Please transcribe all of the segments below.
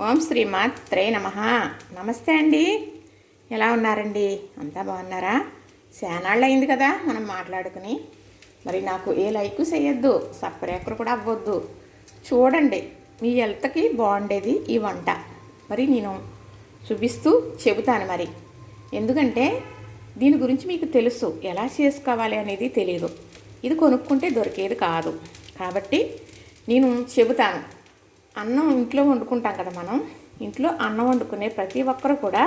ఓం శ్రీ మాత్రే నమ. నమస్తే అండి. ఎలా ఉన్నారండి? అంతా బాగున్నారా? శానాళ్ళు అయింది కదా మనం మాట్లాడుకుని. మరి నాకు ఏ లైక్ చేయొద్దు సపరేకరు కూడా అవ్వద్దు. చూడండి మీ హెల్త్కి బాగుండేది ఈ వంట. మరి నేను చూపిస్తూ చెబుతాను మరి. ఎందుకంటే దీని గురించి మీకు తెలుసు ఎలా చేసుకోవాలి అనేది తెలియదు ఇది కొనుక్కుంటే దొరికేది కాదు. కాబట్టి నేను చెబుతాను అన్నం ఇంట్లో వండుకుంటాం కదా మనం ఇంట్లో అన్నం వండుకునే ప్రతి ఒక్కరు కూడా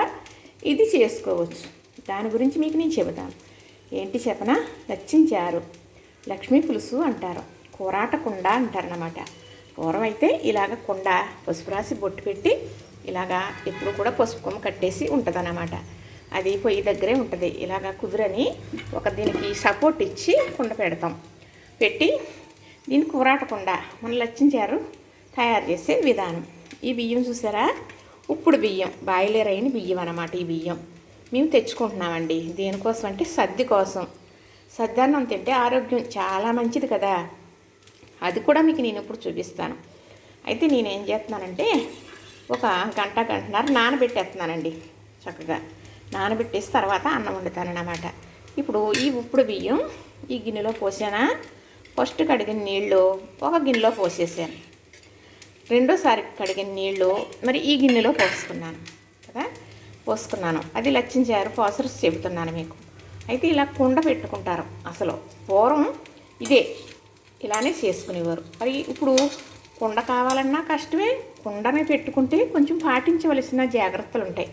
ఇది చేసుకోవచ్చు. దాని గురించి మీకు నేను చెబుతాను. ఏంటి చెప్పనా? లచ్చించారు లక్ష్మీ పులుసు అంటారు. కూరాట కుండ అంటారనమాట పూర్వం అయితే ఇలాగ కుండ పసుపు రాసి బొట్టు పెట్టి ఇలాగా ఎప్పుడు కూడా పసుపు కొమ్మ కట్టేసి ఉంటుందన్నమాట. అది పొయ్యి దగ్గరే ఉంటుంది. ఇలాగ కుదురని ఒక దీనికి సపోర్ట్ ఇచ్చి కుండ పెడతాం. పెట్టి దీన్ని కూరాటకుండా మన లచ్చించారు తయారు చేసే విధానం. ఈ బియ్యం చూసారా? ఉప్పుడు బియ్యం బాయిలర్ అయిన బియ్యం అన్నమాట ఈ బియ్యం. మేము తెచ్చుకుంటున్నామండి. దేనికోసం అంటే సద్ది కోసం. సద్దన్నం తింటే ఆరోగ్యం చాలా మంచిది కదా. అది కూడా మీకు నేను ఇప్పుడు చూపిస్తాను. అయితే నేను ఏం చేస్తున్నానంటే ఒక గంట గంటన్నర నానబెట్టేస్తున్నానండి చక్కగా. నానబెట్టేసి తర్వాత అన్నం వండుతానన్నమాట ఇప్పుడు ఈ ఉప్పుడు బియ్యం ఈ గిన్నెలో పోసానా? ఫస్ట్ కడిగిన నీళ్ళు ఒక గిన్నెలో పోసేసాను. రెండోసారి కడిగిన నీళ్ళు మరి ఈ గిన్నెలో పోసుకున్నాను కదా? పోసుకున్నాను. అది లచ్చించారు పోసరు చెబుతున్నాను మీకు. అయితే ఇలా కుండ పెట్టుకుంటారు అసలు. పూర్వం ఇదే. ఇలానే చేసుకునేవారు. మరి ఇప్పుడు కుండ కావాలన్నా కష్టమే. కుండనే పెట్టుకుంటే కొంచెం పాటించవలసిన జాగ్రత్తలు ఉంటాయి.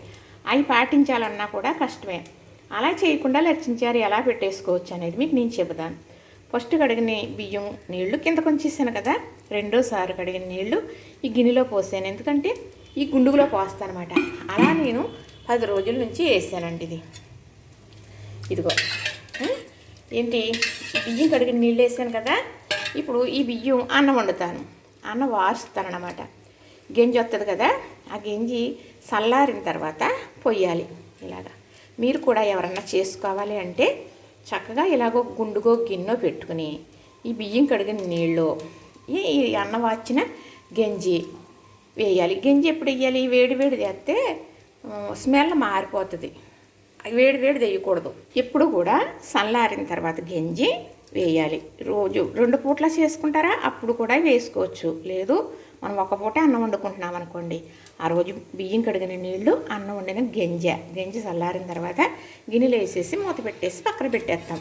అవి పాటించాలన్నా కూడా కష్టమే. అలా చేయకుండా లచ్చించారు ఎలా పెట్టేసుకోవచ్చు అనేది మీకు నేను చెబుతాను. ఫస్ట్ కడిగిన బియ్యం నీళ్ళు కింద కొంచేసాను కదా. రెండోసారి కడిగిన నీళ్ళు ఈ గిన్నెలో పోసాను. ఎందుకంటే ఈ గుండుగులో పోస్తానమాట అలా నేను పది రోజుల నుంచి వేసానండి ఇది. ఇదిగో. ఏంటి? బియ్యం కడిగిన నీళ్ళు వేసాను కదా. ఇప్పుడు ఈ బియ్యం అన్నం వండుతాను. అన్నం వారుస్తానమాట గెంజి వస్తుంది కదా. ఆ గెంజి చల్లారిన తర్వాత పొయ్యాలి. ఇలాగా. మీరు కూడా ఎవరన్నా చేసుకోవాలి అంటే చక్కగా ఇలాగో గుండుగో గిన్నె పెట్టుకుని ఈ బియ్యం కడిగిన నీళ్ళు ఈ ఈ అన్నం వాచిన గంజి వేయాలి. గంజి ఎప్పుడు వేయాలి? వేడి వేడి చేస్తే స్మెల్ మారిపోతుంది. వేడి వేడి వేయకూడదు. ఎప్పుడు కూడా చల్లారిన తర్వాత గంజి వేయాలి. రోజు రెండు పూట్ల చేసుకుంటారా? అప్పుడు కూడా వేసుకోవచ్చు. లేదు మనం ఒక పూట అన్నం వండుకుంటున్నాం అనుకోండి. ఆ రోజు బియ్యం కడిగిన నీళ్ళు అన్నం వండిన గంజ. గంజి చల్లారిన తర్వాత గిన్నెలు వేసేసి మూత పెట్టేసి పక్కన పెట్టేస్తాం.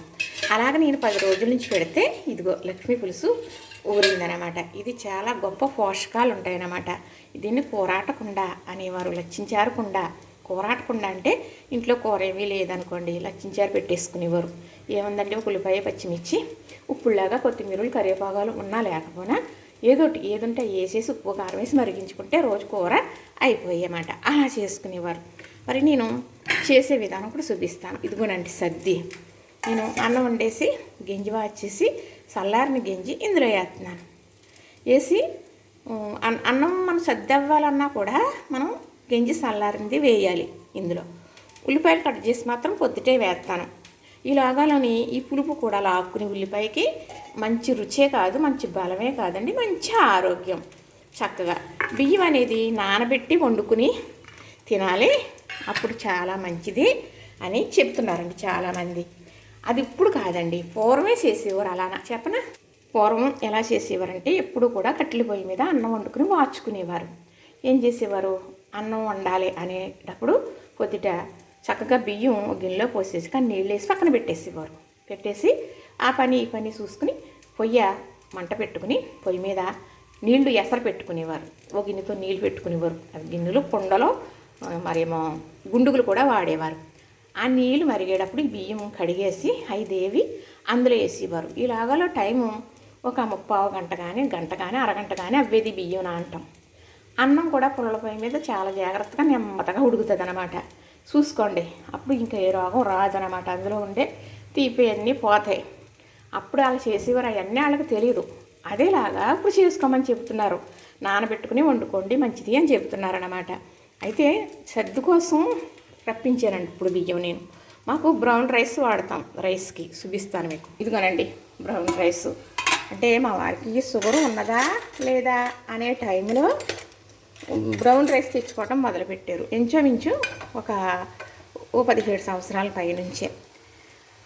అలాగ నేను పది రోజుల నుంచి పెడితే ఇదిగో లక్ష్మీ పులుసు ఊరిందనమాట. ఇది చాలా గొప్ప పోషకాలు ఉంటాయన్నమాట. దీన్ని కూరాటకుండ అనేవారు లచ్చించారు కుండ కూరాటకుండా అంటే ఇంట్లో కూర ఏమీ లేదనుకోండి లచ్చించారు పెట్టేసుకునేవారు. ఏముందంటే ఒక ఉల్లిపాయ పచ్చిమిర్చి ఉప్పులాగా కొత్తిమీరలు కరివేపాకాలు ఉన్నా లేకపోయినా ఏదోటి ఏదుంటే వేసేసి ఉప్పు కారం వేసి మరిగించుకుంటే రోజు కూర అయిపోయేమాట. అలా చేసుకునేవారు. మరి నేను చేసే విధానం కూడా చూపిస్తాను. ఇదిగోనండి సద్ది నేను అన్నం వండేసి గింజి వాచేసి చల్లారిన గింజి ఇందులో వేస్తున్నాను. వేసి అన్నం మనం సర్ది అవ్వాలన్నా కూడా మనం గంజి చల్లారింది వేయాలి ఇందులో. ఉల్లిపాయలు కట్ చేసి మాత్రం పొద్దుటే వేస్తాను. ఈ లాగాలోని ఈ పులుపు కూడా లాక్కుని ఉల్లిపాయకి మంచి రుచే కాదు మంచి బలమే కాదండి మంచి ఆరోగ్యం. చక్కగా బియ్యం అనేది నానబెట్టి వండుకుని తినాలి. అప్పుడు చాలా మంచిది అని చెప్తున్నారండి చాలామంది. అది ఇప్పుడు కాదండి పూర్వమే చేసేవారు అలానా? చెప్పనా? పూర్వం ఎలా చేసేవారంటే ఎప్పుడు కూడా కట్టెల పొయ్యి మీద అన్నం వండుకుని వాచుకునేవారు ఏం చేసేవారు? అన్నం వండాలి అనేటప్పుడు కొద్దిట చక్కగా బియ్యం ఒక గిన్నెలో పోసేసి కానీ నీళ్ళు వేసి పక్కన పెట్టేసేవారు పెట్టేసి ఆ పని ఈ పని చూసుకుని పొయ్య మంట పెట్టుకుని పొయ్యి మీద నీళ్ళు ఎసరు పెట్టుకునేవారు. ఒక గిన్నెతో నీళ్ళు పెట్టుకునేవారు. అది గిన్నెలు కుండలో మరేమో గుండుగులు కూడా వాడేవారు. ఆ నీళ్ళు మరిగేటప్పుడు బియ్యం కడిగేసి అవి దేవి అందులో వేసేవారు. ఈ లాగాలో టైము ఒక ముప్పావు గంట కానీ గంట కానీ అరగంట కానీ అవ్వేది బియ్యం నాంటాం అన్నం కూడా పుల్లల పొయ్యి మీద చాలా జాగ్రత్తగా నెమ్మదిగా ఉడుకుతుంది అనమాట చూసుకోండి. అప్పుడు ఇంకా ఏ రోగం రాదనమాట అందులో ఉండే తీపి అన్నీ పోతాయి. అప్పుడు వాళ్ళు చేసేవారు అవన్నీ వాళ్ళకి తెలియదు అదేలాగా ఇప్పుడు చేసుకోమని చెప్తున్నారు నానబెట్టుకుని వండుకోండి మంచిది అని చెప్తున్నారు అనమాట అయితే సర్దు కోసం రప్పించానండి ఇప్పుడు బియ్యం నేను. మాకు బ్రౌన్ రైస్ వాడతాం రైస్కి. చూపిస్తాను మీకు. ఇదిగోనండి బ్రౌన్ రైస్. అంటే మా వారికి షుగర్ ఉన్నదా లేదా అనే టైంలో బ్రౌన్ రైస్ తెచ్చుకోవడం మొదలుపెట్టారు. ఇంచుమించు ఒక ఓ పదిహేడు సంవత్సరాల పైనుంచే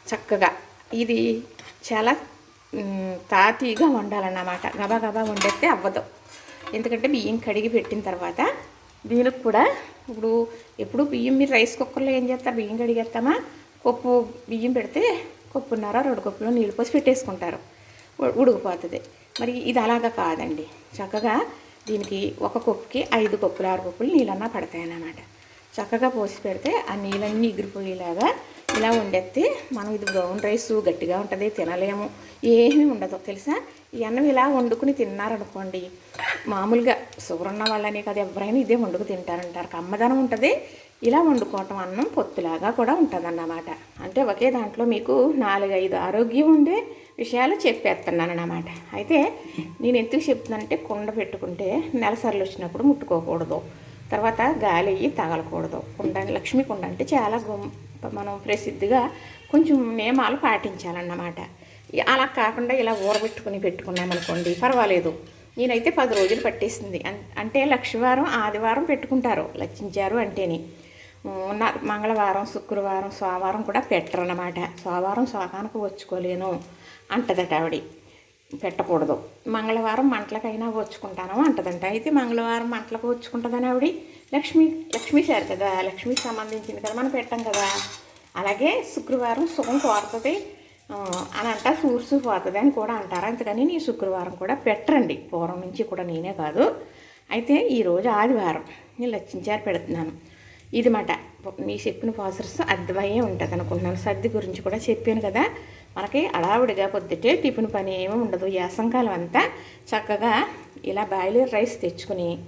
చక్కగా. ఇది చాలా తాతీగా వండాలన్నమాట. గబా వండేస్తే అవ్వదు. ఎందుకంటే బియ్యం కడిగి పెట్టిన తర్వాత దీనికి కూడా ఇప్పుడు ఎప్పుడు బియ్యం మీరు రైస్ కుక్కర్లో ఏం చేస్తారు? బియ్యం కడిగేస్తామా? కొప్పు బియ్యం పెడితే కొప్పున్నర రెండు కప్పులో నీళ్ళు పోసి పెట్టేసుకుంటారు. ఉడికిపోతుంది. మరి ఇది అలాగా కాదండి. చక్కగా దీనికి ఒక కప్పుకి ఐదు కప్పులు ఆరు కప్పులు నీళ్ళన్నా పడతాయన్నమాట. చక్కగా పోసి పెడితే ఆ నీళ్ళన్నీ ఎగిరిపోయేలాగా ఇలా వండేస్తే మనం ఇది బ్రౌన్ రైస్ గట్టిగా ఉంటుంది తినలేము. ఏమీ ఉండదు. తెలుసా? ఈ అన్నం ఇలా వండుకుని తిన్నారనుకోండి మామూలుగా షుగర్ ఉన్న వాళ్ళనే కదా ఎవరైనా ఇదే వండుకు తింటారంటారు. కమ్మదనం ఉంటుంది. ఇలా వండుకోవటం అన్నం పొత్తులాగా కూడా ఉంటుందన్నమాట. అంటే ఒకే దాంట్లో మీకు నాలుగైదు ఆరోగ్యం ఉండే విషయాలు చెప్పేస్తున్నాను అన్నమాట. అయితే నేను ఎందుకు చెప్తున్నానంటే కుండ పెట్టుకుంటే నెలసర్లు వచ్చినప్పుడు ముట్టుకోకూడదు. తర్వాత గాలి అయ్యి తగలకూడదు. కుండ లక్ష్మీ కుండ అంటే చాలా గొప్ప మనం ప్రసిద్ధిగా కొంచెం నియమాలు పాటించాలన్నమాట. అలా కాకుండా ఇలా ఊరబెట్టుకుని పెట్టుకున్నామనుకోండి పర్వాలేదు. నేనైతే పది రోజులు పట్టేసింది. అంటే లక్షవారం ఆదివారం పెట్టుకుంటారు. లక్షించారు అంటేని. ఉన్న మంగళవారం శుక్రవారం సోమవారం కూడా పెట్టరన్నమాట. సోమవారం సోకానికి వచ్చుకోలేను అంటదట ఆవిడ. పెట్టకూడదు. మంగళవారం మంటలకైనా వచ్చుకుంటాను అంటదంట. అయితే మంగళవారం మంటలకు వచ్చుకుంటుందని ఆవిడ లక్ష్మి లక్ష్మీ సార్ కదా లక్ష్మికి సంబంధించింది కదా మనం పెట్టాం కదా. అలాగే శుక్రవారం సుఖం కోరుతుంది అని అంట సూర్సు పోతుంది అని కూడా అంటారు. అందుకని నీ శుక్రవారం కూడా పెట్టరండి. పూర్వం నుంచి కూడా నేనే కాదు. అయితే ఈరోజు ఆదివారం నేను లక్షించారు పెడుతున్నాను. ఇది మాట నీ చెప్పిన ప్రాసెస్ అర్థమయ్యే ఉంటుంది అనుకుంటున్నాను సర్ది గురించి కూడా చెప్పాను కదా. మనకి అడావుడిగా పొద్దుటే టిఫిన్ పని ఏమీ ఉండదు. యాసంకాలం అంతా చక్కగా ఇలా బాయిలర్ రైస్ తెచ్చుకుని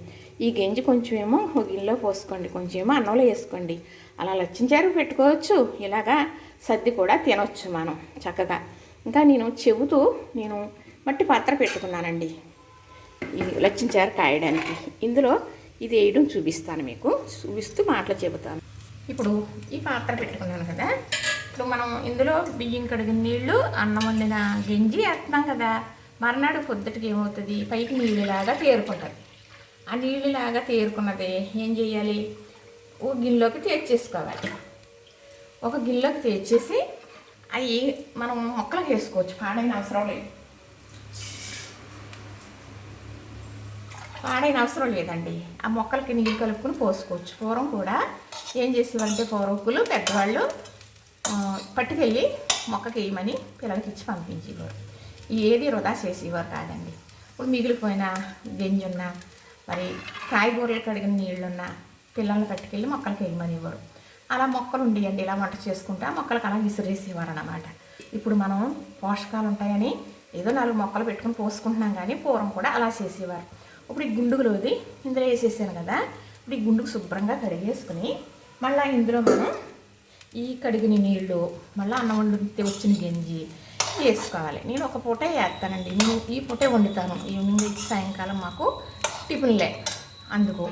ఈ గింజి కొంచెం ఏమో ఒక గిన్నెలో పోసుకోండి కొంచెం ఏమో అన్నంలో వేసుకోండి. అలా లచ్చించారు పెట్టుకోవచ్చు. ఇలాగా సర్ది కూడా తినొచ్చు మనం చక్కగా. ఇంకా నేను చెబుతూ నేను మట్టి పాత్ర పెట్టుకున్నానండి. ఇది లచ్చించారు కాయడానికి. ఇందులో ఇది వేయడం చూపిస్తాను మీకు. చూపిస్తూ మాటలు చెబుతాను. ఇప్పుడు ఈ పాత్ర పెట్టుకున్నాను కదా. ఇప్పుడు మనం ఇందులో బియ్యం కడిగిన నీళ్ళు అన్నం వండిన గంజి వేస్తున్నాం కదా. మర్నాడు పొద్దుటికి ఏమవుతుంది? పైకి నీళ్ళలాగా తేరుకుంటుంది. ఆ నీళ్ళలాగా తేరుకున్నది ఏం చేయాలి? ఓ గిన్నెలోకి తెచ్చేసుకోవాలి ఒక గిన్నెలోకి తెచ్చేసి అవి మనం మొక్కలకు వేసుకోవచ్చు. పాడైన అవసరం లేదు. పాడైన అవసరం లేదండి. ఆ మొక్కలకి నీళ్ళు కలుపుకొని పోసుకోవచ్చు. పూర్వం కూడా ఏం చేసేవాళ్ళంటే పూర్వకులు పెద్దవాళ్ళు పట్టుకెళ్ళి మొక్కకి వేయమని పిల్లలకి ఇచ్చి పంపించేవారు ఏది వృధా చేసేవారు కాదండి. ఇప్పుడు మిగిలిపోయిన గంజున్న మరి కాయగూరలు కడిగిన నీళ్ళున్న పిల్లల్ని పట్టుకెళ్ళి మొక్కలకి వేయమనేవారు అలా మొక్కలు ఉండేయండి ఇలా వంట చేసుకుంటే ఆ మొక్కలకు అలా విసిరేసేవారు అనమాట ఇప్పుడు మనం పోషకాలు ఉంటాయని ఏదో నాలుగు మొక్కలు పెట్టుకుని పోసుకుంటున్నాం కానీ పూర్వం కూడా అలా చేసేవారు. ఇప్పుడు ఈ గుండుగులోది ఇందులో వేసేసాను కదా ఇప్పుడు ఈ గుండుకు శుభ్రంగా కడిగేసుకుని మళ్ళీ ఇందులో మనం ఈ కడిగిన నీళ్ళు మళ్ళీ అన్నం వండితే వచ్చిన గంజి వేసుకోవాలి. నేను ఒక పూటే వేస్తానండి. నేను ఈ పూటే వండుతాను. ఈవినింగ్ ఇచ్చి సాయంకాలం మాకు టిఫిన్లే. అందుకు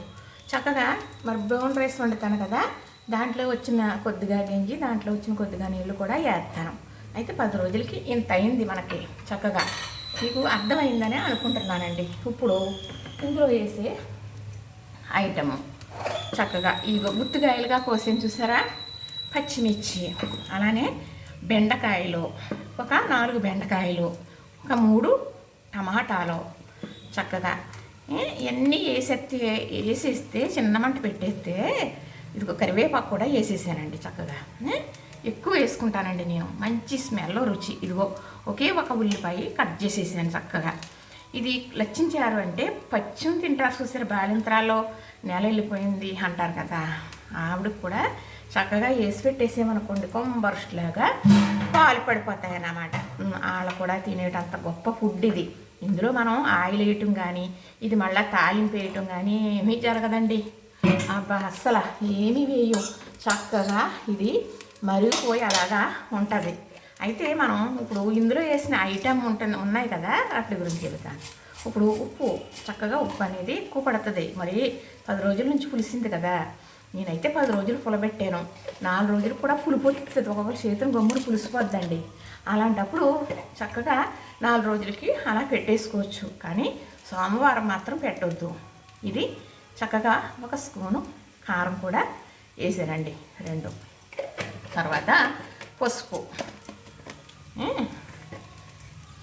చక్కగా మరి బ్రౌన్ రైస్ వండుతాను కదా దాంట్లో వచ్చిన కొద్దిగా గంజి దాంట్లో వచ్చిన కొద్దిగా నీళ్ళు కూడా వేస్తాను. అయితే పది రోజులకి ఇంత అయింది మనకి చక్కగా. మీకు అర్థమైందని అనుకుంటున్నానండి. ఇప్పుడు ఇందులో వేసే ఐటము. చక్కగా ఈ గుత్తుకాయలుగా కోసిన చూసారా? పచ్చిమిర్చి అలానే బెండకాయలు ఒక నాలుగు బెండకాయలు ఒక మూడు టమాటాలు చక్కగా. ఇవన్నీ వేసేస్తే వేసేస్తే చిన్న మంట పెట్టేస్తే ఇదిగో కరివేపాకు కూడా వేసేసానండి చక్కగా. ఎక్కువ వేసుకుంటానండి నేను. మంచి స్మెల్ రుచి. ఇదిగో ఒకే ఒక ఉల్లిపాయ కట్ చేసేసాను చక్కగా. ఇది లచ్చించారు అంటే పచ్చిమి తింటారు చూసారు? బాలింతరాలో నెల వెళ్ళిపోయింది అంటారు కదా. ఆవిడకి కూడా చక్కగా వేసి పెట్టేసామనుకోండి కొంబరుషులాగా పాలు పడిపోతాయి అన్నమాట వాళ్ళు కూడా తినేటంత గొప్ప ఫుడ్ ఇది. ఇందులో మనం ఆయిల్ వేయటం కానీ ఇది మళ్ళీ తాలింపు వేయటం కానీ ఏమీ జరగదండి. అబ్బా అస్సలు ఏమీ వేయం. చక్కగా ఇది మరిగిపోయి అలాగా ఉంటుంది. అయితే మనం ఇప్పుడు ఇందులో వేసిన ఐటమ్ ఉంటుంది ఉన్నాయి కదా వాటి గురించి చెబుతాను. ఇప్పుడు ఉప్పు చక్కగా ఉప్పు అనేది ఎక్కువ పడుతుంది. మరి పది రోజుల నుంచి పులిసింది కదా. నేనైతే పది రోజులు పులబెట్టాను. నాలుగు రోజులు కూడా పులుపు వస్తుంది ఒక్కొక్కరు చేతులు గమ్ముడు పులిసిపోద్దండి. అలాంటప్పుడు చక్కగా నాలుగు రోజులకి అలా పెట్టేసుకోవచ్చు. కానీ సోమవారం మాత్రం పెట్టొద్దు. ఇది చక్కగా ఒక స్పూను కారం కూడా వేసానండి. రెండు. తర్వాత పసుపు.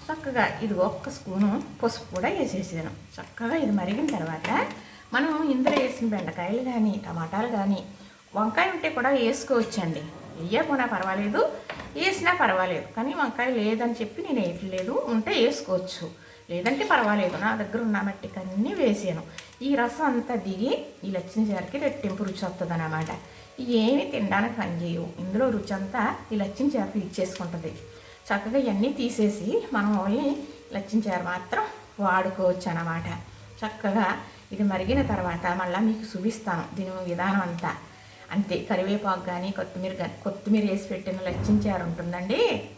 చక్కగా ఇది ఒక్క స్పూను పసుపు కూడా వేసేసాను. చక్కగా ఇది మరిగిన తర్వాత మనం ఇందులో వేసిన బెండకాయలు కానీ టమాటాలు కానీ వంకాయ ఉంటే కూడా వేసుకోవచ్చండి. వేయకపోయినా పర్వాలేదు వేసినా పర్వాలేదు. కానీ వంకాయ లేదని చెప్పి నేను వేయట్లేదు ఉంటే వేసుకోవచ్చు. లేదంటే పర్వాలేదు నా దగ్గర ఉన్న మట్టికి అన్నీ వేసాను. ఈ రసం అంతా దిగి ఈ లచ్చిన చారుకి రెట్టింపు రుచి వస్తుంది అనమాట ఏమి తినడానికి పనిచేయవు ఇందులో రుచి అంతా ఈ లచ్చిన చారుకి ఇచ్చేసుకుంటుంది. చక్కగా ఇవన్నీ తీసేసి మనం ఓన్లీ లచ్చిన చారు మాత్రం వాడుకోవచ్చు అన్నమాట చక్కగా ఇది మరిగిన తర్వాత మళ్ళీ మీకు చూపిస్తాను దీని విధానం అంతా. అంతే కరివేపాకు కానీ కొత్తిమీర కానీ కొత్తిమీర వేసి పెట్టిన లచ్చించారు ఉంటుందండి.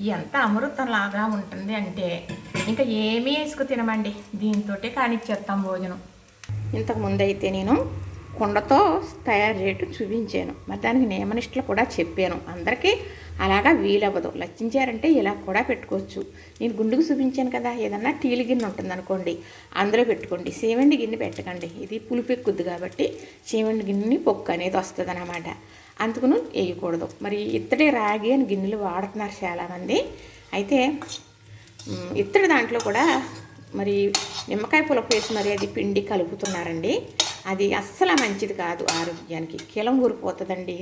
ఎంత అమృతంలాగా ఉంటుంది అంటే ఇంకా ఏమీ వేసుకు తినమండి. దీంతో కానిచ్చేస్తాం భోజనం. ఇంతకుముందైతే నేను కుండతో తయారు చేయటం చూపించాను. మరి దానికి నియమనిష్టలు కూడా చెప్పాను. అందరికీ అలాగా వీలవ్వదు. లచ్చించారంటే ఇలా కూడా పెట్టుకోవచ్చు. నేను గుండుకు చూపించాను కదా ఏదన్నా టీలు గిన్నె ఉంటుంది అనుకోండి అందులో పెట్టుకోండి. సేవండి గిన్నె పెట్టకండి. ఇది పులుపు ఎక్కుద్ది కాబట్టి సేవండి గిన్నెని పొక్కు అనేది వస్తుంది అన్నమాట అందుకును వేయకూడదు. మరి ఇత్తడి రాగి అని గిన్నెలు వాడుతున్నారు చాలామంది. అయితే ఇత్తడి దాంట్లో కూడా మరి నిమ్మకాయ పులుపు వేసి మరి అది పిండి కలుపుతున్నారండి. అది అస్సలు మంచిది కాదు ఆరోగ్యానికి. కిలం ఊరిపోతుందండి.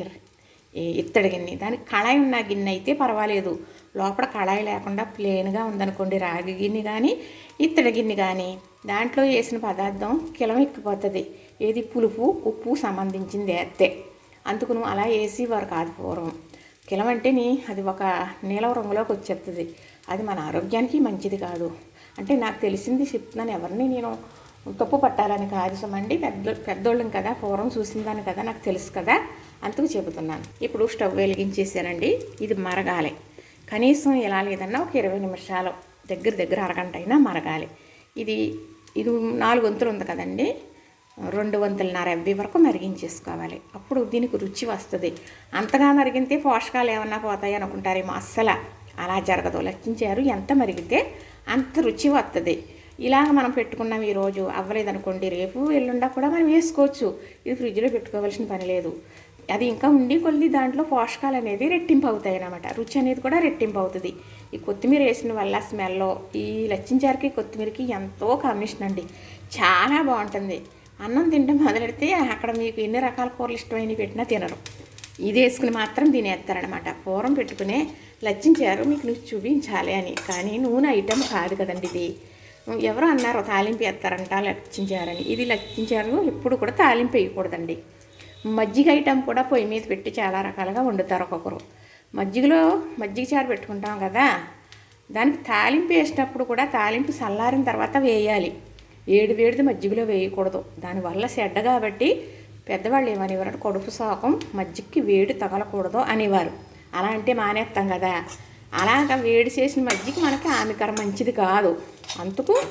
ఇత్తడి గిన్నె. దానికి కళాయి ఉన్న గిన్నె అయితే పర్వాలేదు. లోపల కళాయి లేకుండా ప్లెయిన్గా ఉందనుకోండి రాగి గిన్నె కానీ ఇత్తడి గిన్నె కానీ దాంట్లో వేసిన పదార్థం కిలం ఎక్కిపోతుంది. ఏది? పులుపు ఉప్పు సంబంధించింది వేస్తే అందుకును అలా వేసి వారు కాదు పూర్వం. కిలం అంటేని అది ఒక నీలం రంగులోకి వచ్చేస్తుంది అది మన ఆరోగ్యానికి మంచిది కాదు. అంటే నాకు తెలిసింది చెప్తున్నాను ఎవరిని నేను తప్పు పట్టాలని కాదు సమండి. పెద్ద పెద్దోళ్ళం కదా పూర్వం చూసిందాన్ని కదా నాకు తెలుసు కదా. అందుకు చెబుతున్నాను. ఇప్పుడు స్టవ్ వెలిగించేసానండి. ఇది మరగాలి. కనీసం ఎలా లేదన్నా ఒక ఇరవై నిమిషాలు దగ్గర దగ్గర అరగంట అయినా మరగాలి. ఇది ఇది నాలుగు వంతులు ఉంది కదండి. రెండు వంతులన్నర ఎవ్వి వరకు మరిగించేసుకోవాలి. అప్పుడు దీనికి రుచి వస్తుంది. అంతగా మరిగితే పోషకాలు ఏమన్నా పోతాయి అనుకుంటారేమో అస్సలు. అలా జరగదు. లెక్కించారు. ఎంత మరిగితే అంత రుచి వస్తుంది ఇలాగ మనం పెట్టుకున్నాం ఈరోజు. అవ్వలేదనుకోండి. రేపు ఎల్లుండా కూడా మనం వేసుకోవచ్చు. ఇది ఫ్రిడ్జ్లో పెట్టుకోవాల్సిన పని లేదు. అది ఇంకా ఉండి కొద్ది దాంట్లో పోషకాలు అనేది రెట్టింపు అవుతాయి అన్నమాట. రుచి అనేది కూడా రెట్టింపు అవుతుంది. ఈ కొత్తిమీర వేసిన వల్ల స్మెల్లో ఈ లచ్చించారుకి కొత్తిమీరకి ఎంతో కాంబినేషన్ అండి. చాలా బాగుంటుంది. అన్నం తింటే మొదలెడితే అక్కడ మీకు ఎన్ని రకాల కూరలు ఇష్టమైనవి పెట్టినా తినరు. ఇది వేసుకుని మాత్రం తినేస్తారనమాట పూర్వం పెట్టుకునే లచ్చించారు మీకు నువ్వు చూపించాలి అని. కానీ నూనె ఐటెం కాదు కదండి ఇది. ఎవరో అన్నారు తాలింపు వేస్తారంట లచ్చించారని ఇది లచ్చించారు ఎప్పుడు కూడా తాలింపు వేయకూడదండి. మజ్జిగ ఐటెం కూడా పొయ్యి మీద పెట్టి చాలా రకాలుగా వండుతారు ఒక్కొక్కరు. మజ్జిగలో మజ్జిగ చారు పెట్టుకుంటాం కదా దానికి తాలింపు వేసినప్పుడు కూడా తాలింపు చల్లారిన తర్వాత వేయాలి. వేడి వేడిది మజ్జిగలో వేయకూడదు. దానివల్ల చెడ్డ కాబట్టి పెద్దవాళ్ళు ఏమనేవారు కడుపు శాకం మజ్జిగకి వేడి తగలకూడదు అనేవారు. అలా అంటే మానేస్తాం కదా. అలాగ వేడి చేసిన మజ్జిగ మనకి ఆమెకర మంచిది కాదు. అందుకు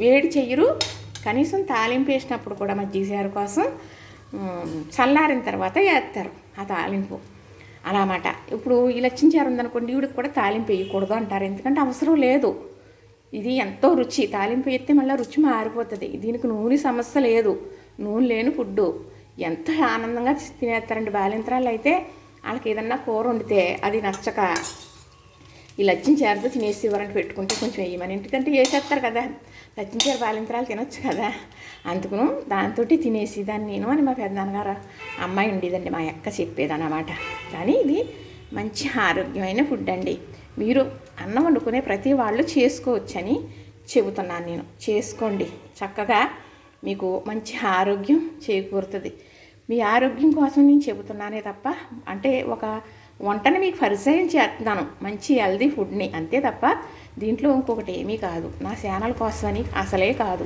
వేడి చెయ్యరు. కనీసం తాలింపు వేసినప్పుడు కూడా మజ్జిగ చారు కోసం చల్లారిన తర్వాత వేస్తారు ఆ తాలింపు. అలా అన్నమాట ఇప్పుడు ఈ లచ్చించారు ఉందనుకోండి ఈవిడికి కూడా తాలింపు వేయకూడదు అంటారు. ఎందుకంటే అవసరం లేదు. ఇది ఎంతో రుచి. తాలింపు వేస్తే మళ్ళీ రుచి మారిపోతుంది. దీనికి నూనె సమస్య లేదు. నూనె లేని ఫుడ్డు. ఎంత ఆనందంగా తినేస్తారండి బాలింతరాలు అయితే. వాళ్ళకి ఏదన్నా కూర వండితే అది నచ్చక ఈ లచ్చిన చేరతో తినేసి ఇవ్వరంటే పెట్టుకుంటే కొంచెం వేయమని. ఎందుకంటే వేసేస్తారు కదా. లచ్చిన చేర బాలింతరాలు తినొచ్చు కదా. అందుకును దాంతో తినేసి దాన్ని నేను అని మా పెద్దనాన్నగారు అమ్మాయి ఉండేదండి మా అక్క చెప్పేదన్నమాట. కానీ ఇది మంచి ఆరోగ్యమైన ఫుడ్ అండి. మీరు అన్నం వండుకునే ప్రతి వాళ్ళు చేసుకోవచ్చని చెబుతున్నాను నేను. చేసుకోండి. చక్కగా మీకు మంచి ఆరోగ్యం చేకూరుతుంది. మీ ఆరోగ్యం కోసం నేను చెబుతున్నానే తప్ప అంటే ఒక వంటని మీకు పరిచయం చేస్తున్నాను. మంచి హెల్దీ ఫుడ్ని అంతే తప్ప దీంట్లో ఇంకొకటి ఏమీ కాదు. నా ఛానల్ కోసమని అసలే కాదు.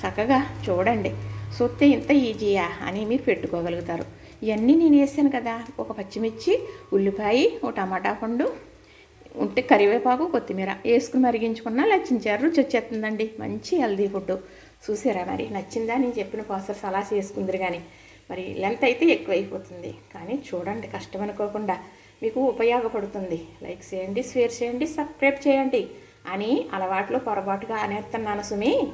చక్కగా చూడండి. సొత్తే ఇంత ఈజీయా అని మీరు పెట్టుకోగలుగుతారు. ఇవన్నీ నేను వేసాను కదా. ఒక పచ్చిమిర్చి ఉల్లిపాయ ఒక టమాటా పండు ఉంటే కరివేపాకు కొత్తిమీర. వేసుకుని మరిగించుకున్నా లచ్చించారు రుచి వచ్చేస్తుందండి. మంచి హెల్దీ ఫుడ్ చూసారా మరి? నచ్చిందా? నేను చెప్పిన ప్రాసెస్ అలా చేసుకుందరు కానీ మరి లెంత్ అయితే ఎక్కువైపోతుంది. కానీ చూడండి కష్టం అనుకోకుండా మీకు ఉపయోగపడుతుంది. లైక్ చేయండి షేర్ చేయండి సబ్స్క్రైబ్ చేయండి. అని అలవాట్లో పొరపాటుగా అనేస్తున్నాను సుమి.